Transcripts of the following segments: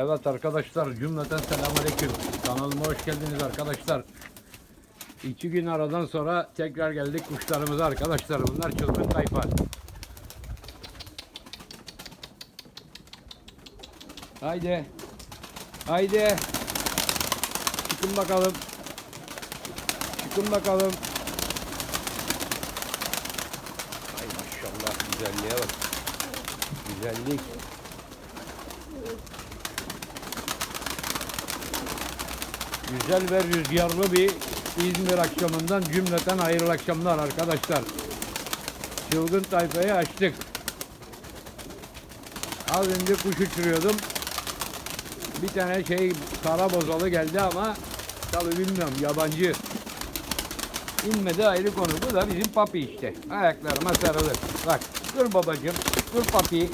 Evet arkadaşlar cümleten selamünaleyküm. Kanalıma hoş geldiniz arkadaşlar. İki gün aradan sonra tekrar geldik kuşlarımıza arkadaşlar. Bunlar çılgın tayfa. Haydi. Haydi. Çıkın bakalım. Çıkın bakalım. Ay maşallah güzelliğe bak. Güzellik. Güzel ve rüzgarlı bir İzmir akşamından cümleten hayırlı akşamlar arkadaşlar. Çılgın tayfayı açtık. Az önce kuş uçuruyordum. Bir tane şey kara bozalı geldi ama tabi bilmiyorum yabancı. İnmedi ayrı konu. Bu da bizim papi işte. Ayaklarıma sarılır. Bak dur babacığım. Dur papi.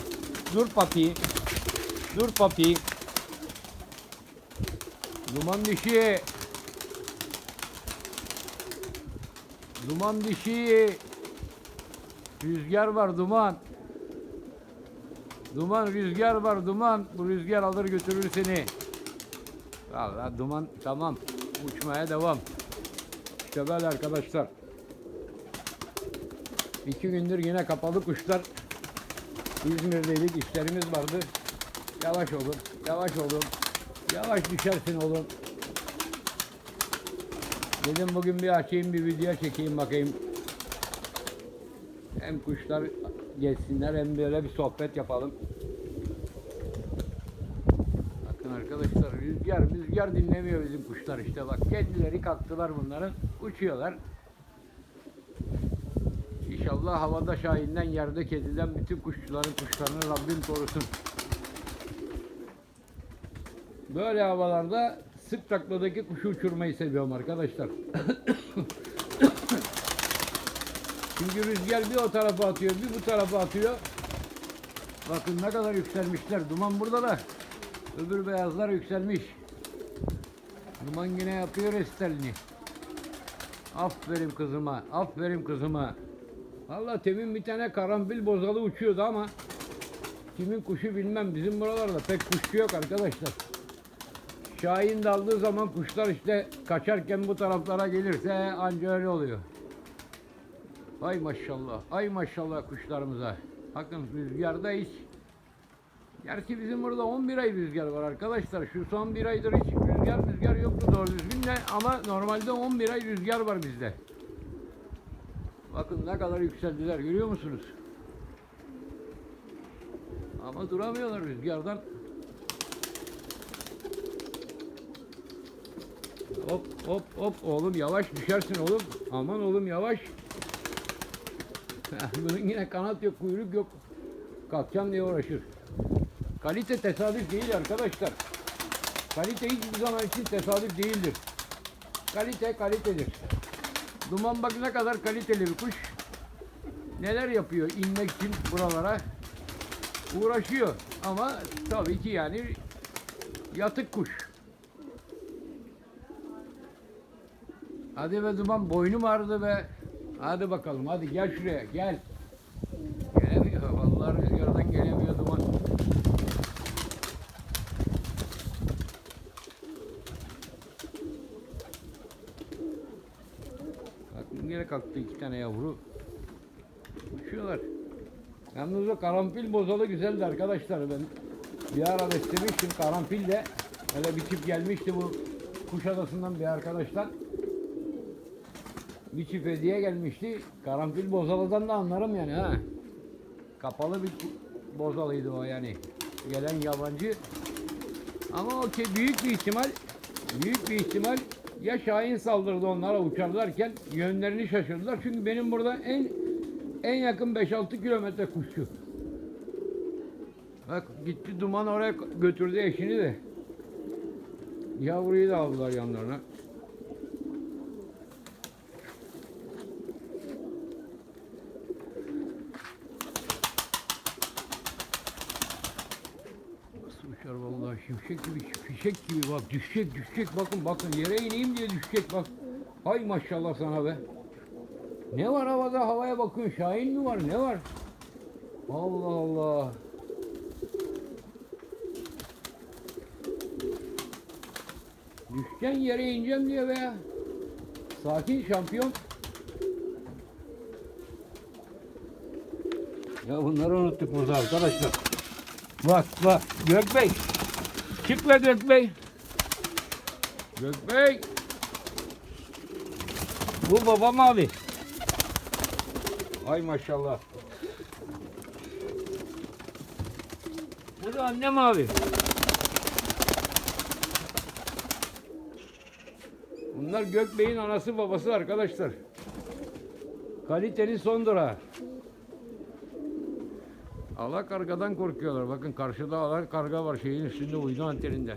Dur papi. Dur papi. Duman dişi. Duman dişi. Rüzgar var duman. Duman rüzgar var duman. Bu rüzgar alır götürür seni. Vallahi duman tamam. Uçmaya devam. İşte böyle arkadaşlar. İki gündür yine kapalı kuşlar. İzmir'deydik işlerimiz vardı. Yavaş olun, yavaş olun. Yavaş düşersin oğlum. Dedim bugün bir açayım bir video çekeyim bakayım. Hem kuşlar geçsinler hem böyle bir sohbet yapalım. Bakın arkadaşlar rüzgar rüzgar dinlemiyor bizim kuşlar işte bak kendileri kalktılar bunların uçuyorlar. İnşallah havada şahinden yerde kediden bütün kuşçuların kuşlarını Rabbim korusun. Böyle havalarda sık takladaki kuşu uçurmayı seviyorum arkadaşlar. Çünkü rüzgar bir o tarafa atıyor, bir bu tarafa atıyor. Bakın ne kadar yükselmişler. Duman burada da. Öbür beyazlar yükselmiş. Duman yine yapıyor estelini. Aferin kızıma, aferin kızıma. Valla temin bir tane karanfil bozalı uçuyordu ama kimin kuşu bilmem. Bizim buralarda pek kuşçu yok arkadaşlar. Şahin daldığı zaman kuşlar işte kaçarken bu taraflara gelirse anca öyle oluyor. Ay maşallah, ay maşallah kuşlarımıza. Bakın rüzgarda hiç. Gerçi bizim burada 11 ay rüzgar var arkadaşlar. Şu son bir aydır hiç rüzgar rüzgar yoktu doğru düzgün de ama normalde 11 ay rüzgar var bizde. Bakın ne kadar yükseldiler görüyor musunuz? Ama duramıyorlar rüzgardan. Hop hop hop oğlum yavaş düşersin oğlum. Aman oğlum yavaş. Bunun yine kanat yok, kuyruk yok. Kalkacağım diye uğraşır. Kalite tesadüf değil arkadaşlar. Kalite hiçbir zaman için tesadüf değildir. Kalite kalitedir. Duman bak ne kadar kaliteli bir kuş. Neler yapıyor inmek için buralara. Uğraşıyor. Ama tabii ki yani yatık kuş. Hadi be duman boynum ağrıdı be. Hadi bakalım hadi gel şuraya gel. Gelemiyor vallahi rüzgardan gelemiyor duman. Bak yine kalktı iki tane yavru. Uçuyorlar. Yalnız o karanfil bozalı güzeldi arkadaşlar. Ben bir ara beslemiştim karanfil de. Öyle bir çift gelmişti bu Kuşadası'ndan bir arkadaştan. Bir çift hediye gelmişti. Karanfil bozalıdan da anlarım yani ha. Kapalı bir bozalıydı o yani. Gelen yabancı. Ama o ki büyük bir ihtimal büyük bir ihtimal ya Şahin saldırdı onlara uçarlarken yönlerini şaşırdılar. Çünkü benim burada en en yakın 5-6 kilometre kuşçu. Bak gitti duman oraya götürdü eşini de. Yavruyu da aldılar yanlarına. Şimşek gibi fişek gibi bak düşecek düşecek bakın bakın yere ineyim diye düşecek bak. Hay maşallah sana be. Ne var havada havaya bakın Şahin mi var ne var? Allah Allah. Düşeceksin yere ineceğim diyor be. Sakin şampiyon. Ya bunları unuttuk burada arkadaşlar. Bak bak Gökbey. Çık be Gökbey. Gökbey. Bu babam abi. Ay maşallah. Bu da annem abi. Bunlar Gökbey'in anası babası arkadaşlar. Kalitenin son durağı. Ala kargadan korkuyorlar. Bakın karşıda ala karga var şeyin üstünde uydu anteninde.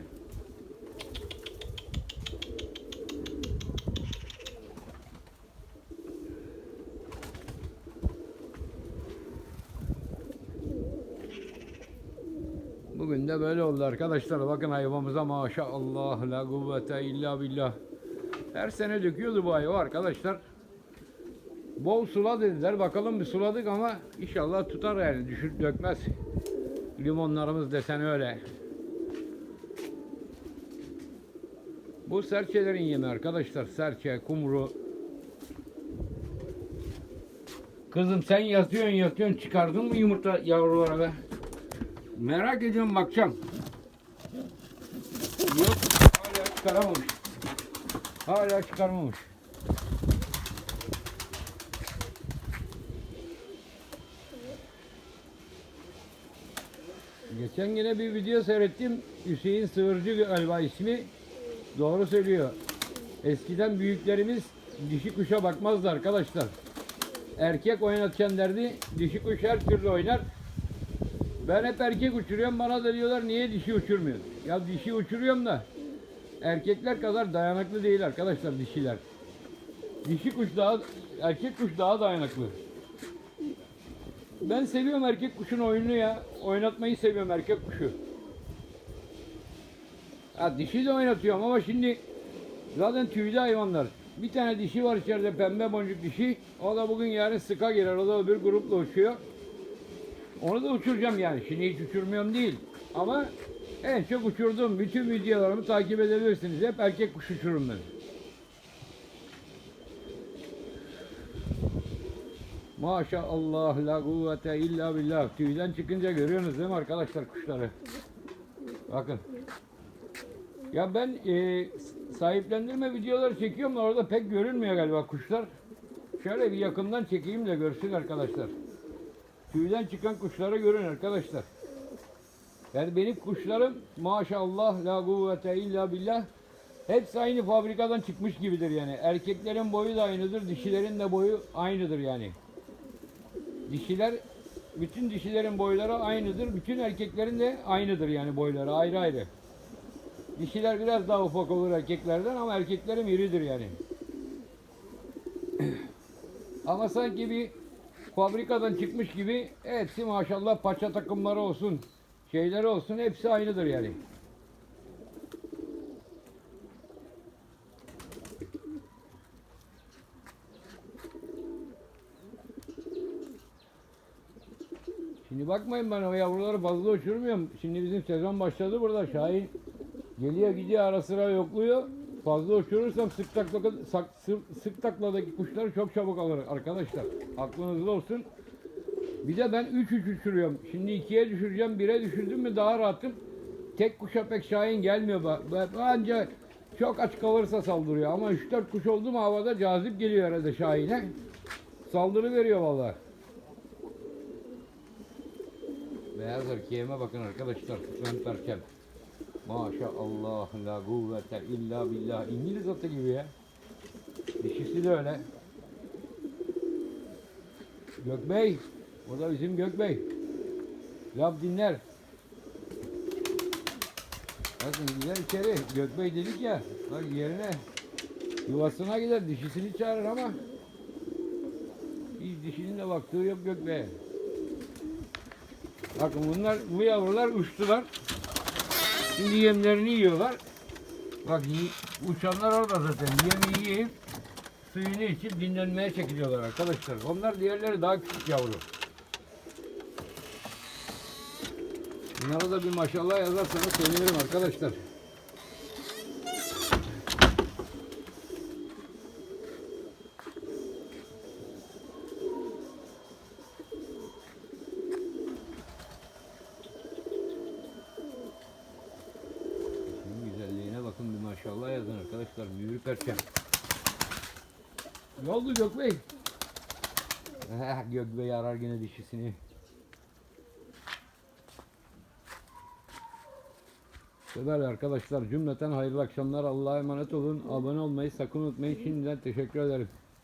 Bugün de böyle oldu arkadaşlar. Bakın hayvamıza maşallah la kuvvete illa billah. Her sene döküyordu bu hayva arkadaşlar. Bol sula dediler. Bakalım bir suladık ama inşallah tutar yani. Düşür dökmez. Limonlarımız desen öyle. Bu serçelerin yemi arkadaşlar. Serçe, kumru. Kızım sen yatıyorsun yatıyorsun çıkardın mı yumurta yavrulara be? Merak ediyorum bakacağım. Yok hala çıkaramamış. Hala çıkarmamış. Geçen yine bir video seyrettim. Hüseyin Sığırcı galiba ismi. Doğru söylüyor. Eskiden büyüklerimiz dişi kuşa bakmazdı arkadaşlar. Erkek oynatacaksın derdi. Dişi kuş her türlü oynar. Ben hep erkek uçuruyorum. Bana da diyorlar niye dişi uçurmuyorsun? Ya dişi uçuruyorum da erkekler kadar dayanıklı değil arkadaşlar dişiler. Dişi kuş daha erkek kuş daha dayanıklı. Ben seviyorum erkek kuşun oyununu ya. Oynatmayı seviyorum erkek kuşu. Ha dişi de oynatıyorum ama şimdi zaten tüylü hayvanlar. Bir tane dişi var içeride pembe boncuk dişi. O da bugün yarın sıka girer. O da bir grupla uçuyor. Onu da uçuracağım yani. Şimdi hiç uçurmuyorum değil. Ama en çok uçurduğum bütün videolarımı takip edebilirsiniz. Hep erkek kuş uçururum ben. Maşallah la kuvvete illa billah. Tüyden çıkınca görüyorsunuz değil mi arkadaşlar kuşları? Bakın. Ya ben e, sahiplendirme videoları çekiyorum da orada pek görünmüyor galiba kuşlar. Şöyle bir yakından çekeyim de görsün arkadaşlar. Tüyden çıkan kuşları görün arkadaşlar. Yani benim kuşlarım maşallah la kuvvete illa billah hepsi aynı fabrikadan çıkmış gibidir yani. Erkeklerin boyu da aynıdır, dişilerin de boyu aynıdır yani. Dişiler bütün dişilerin boyları aynıdır. Bütün erkeklerin de aynıdır yani boyları ayrı ayrı. Dişiler biraz daha ufak olur erkeklerden ama erkeklerim iridir yani. ama sanki bir fabrikadan çıkmış gibi hepsi maşallah paça takımları olsun, şeyleri olsun hepsi aynıdır yani. Şimdi bakmayın ben o yavruları fazla uçurmuyorum. Şimdi bizim sezon başladı burada. Şahin geliyor gidiyor ara sıra yokluyor. Fazla uçurursam sık takla, sak- sı- sık takladaki kuşları çok çabuk alır arkadaşlar. Aklınızda olsun. Bir de ben 3 3 uçuruyorum. Şimdi 2'ye düşüreceğim. 1'e düşürdüm mü daha rahatım. Tek kuşa pek Şahin gelmiyor. Ba- ba- Anca çok aç kalırsa saldırıyor. Ama 3-4 kuş oldu mu havada cazip geliyor herhalde Şahin'e. Saldırı veriyor vallahi. Beyaz erkeğime bakın arkadaşlar. Ön perçem. Maşallah la kuvvete illa billah. İngiliz atı gibi ya. Dişisi de öyle. Gökbey. O da bizim Gökbey. Laf dinler. Bakın gider içeri. Gökbey dedik ya. Bak yerine. Yuvasına gider. Dişisini çağırır ama. Hiç dişinin de baktığı yok Gökbey'e. Bakın bunlar bu yavrular uçtular. Şimdi yemlerini yiyorlar. Bak uçanlar orada zaten. Yemi yiyip suyunu içip dinlenmeye çekiliyorlar arkadaşlar. Onlar diğerleri daha küçük yavru. Bunlara da bir maşallah yazarsanız sevinirim arkadaşlar. Arkadaşlar. Mühür perçem. Ne oldu Gökbey? Eh, Gökbey arar yine dişisini. Sever arkadaşlar cümleten hayırlı akşamlar. Allah'a emanet olun. Abone olmayı sakın unutmayın. Şimdiden teşekkür ederim.